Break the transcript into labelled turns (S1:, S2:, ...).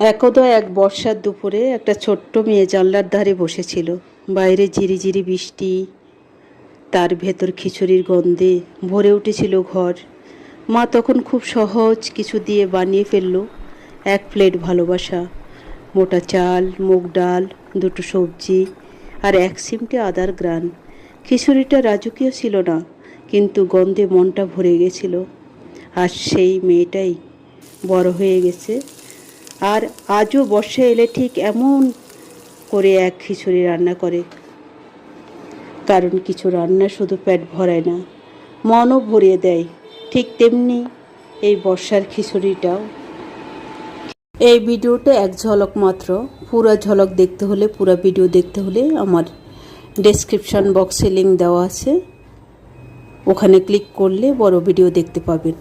S1: একদা এক বর্ষার দুপুরে একটা ছোট্ট মেয়ে জানলার ধারে বসেছিল। বাইরে ঝিরিঝিরি বৃষ্টি, তার ভেতর খিচুড়ির গন্ধে ভরে উঠেছিল ঘর। মা তখন খুব সহজ কিছু দিয়ে বানিয়ে ফেলল, এক প্লেট ভালোবাসা, মোটা চাল, মুগ ডাল, দুটো সবজি আর এক সিমটে আদার গ্রান। খিচুড়িটা রাজকীয় ছিল না, কিন্তু গন্ধে মনটা ভরে গেছিল। আর সেই মেয়েটাই বড় হয়ে গেছে। আর আজও বর্ষা এলে ঠিক এমন করে এক খিচুড়ি রান্না করে। কারণ কিছু রান্না শুধু পেট ভরায় না, মনও ভরিয়ে দেয়। ঠিক তেমনি এই বর্ষার খিচুড়িটাও। এই ভিডিওটা এক ঝলক মাত্র। পুরো ঝলক দেখতে হলে, পুরো ভিডিও দেখতে হলে আমার ডেসক্রিপশন বক্সে লিঙ্ক দেওয়া আছে। ওখানে ক্লিক করলে বড় ভিডিও দেখতে পাবেন।